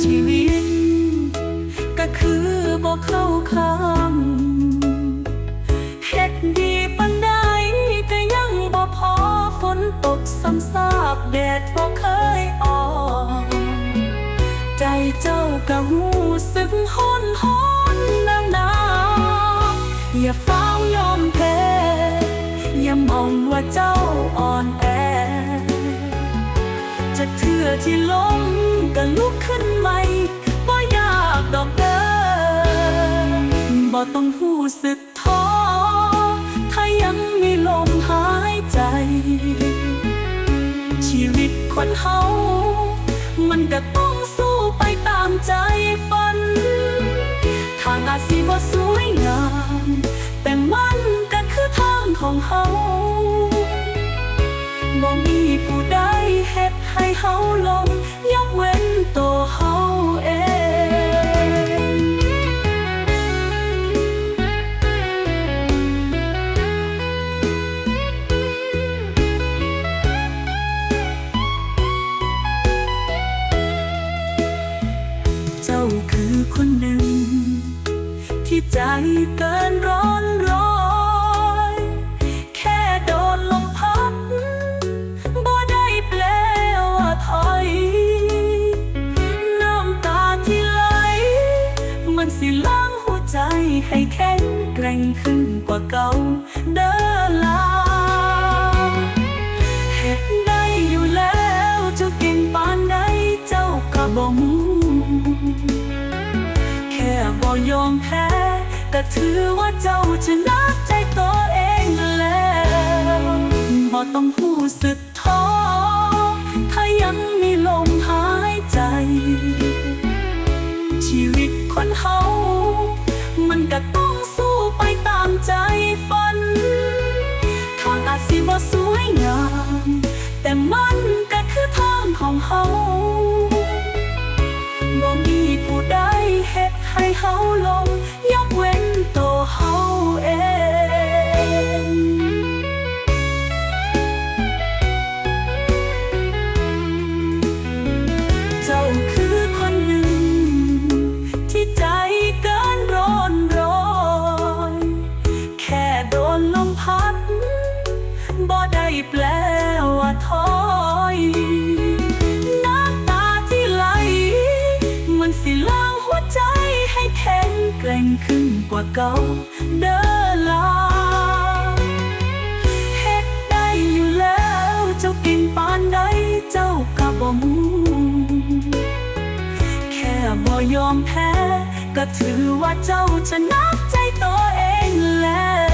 ชีวิต ก็คือบอกเข้าคำเฮ็ดดีปันใดก็ยังบ่พอฝนตกซ้ำซากแดดบ่เคยออก ใจเจ้าก็หูสึกฮ้อนฮ้อนนางนาอย่าเฝ้ายอมแพ้อย่ามองว่าเจ้าอ่อนแอ ต้องหูสึกท้อ ถ้ายังมีลมหายใจ ชีวิตคนเฮา มันก็ต้องสู้ไปตามใจฝัน ทางอาจสิบ่สวยงาม แต่มันก็คือทางของเฮาบ่มีผู้ใดเฮ็ดให้เฮาลง อคนหนึ่ง ที่ใจเกินร้อนร้อย แค่โดนลมพัดบ่ได้แปลว่าถอย น้ำตาที่ไหล มันสิล้างหัวใจให้แข็งแกร่งขึ้นกว่าเก่าเด้อลา ก็ถือว่าเจ้าชนะใจตัวเองแล้วบ่ต้องหู้สึกท้อถ้ายังมีลมหายใจ ชีวิตคนเฮามันก็ต้องสู้ไปตามใจฝันทางอาจสิบ่สวยงาม แต่มันก็คือทางของเฮาบ่มีผู้ใดเฮ็ดให้เฮาลงย ใจให้แข็งแกร่งขึ้นกว่าเก่าเด้อลาเฮ็ดได้อยู่แล้วเจ้ากินปานใดเจ้ากะบ่มูแค่บ่ยอมแพ้ ก็ถือว่าเจ้าชนะใจตัวเองแล้ว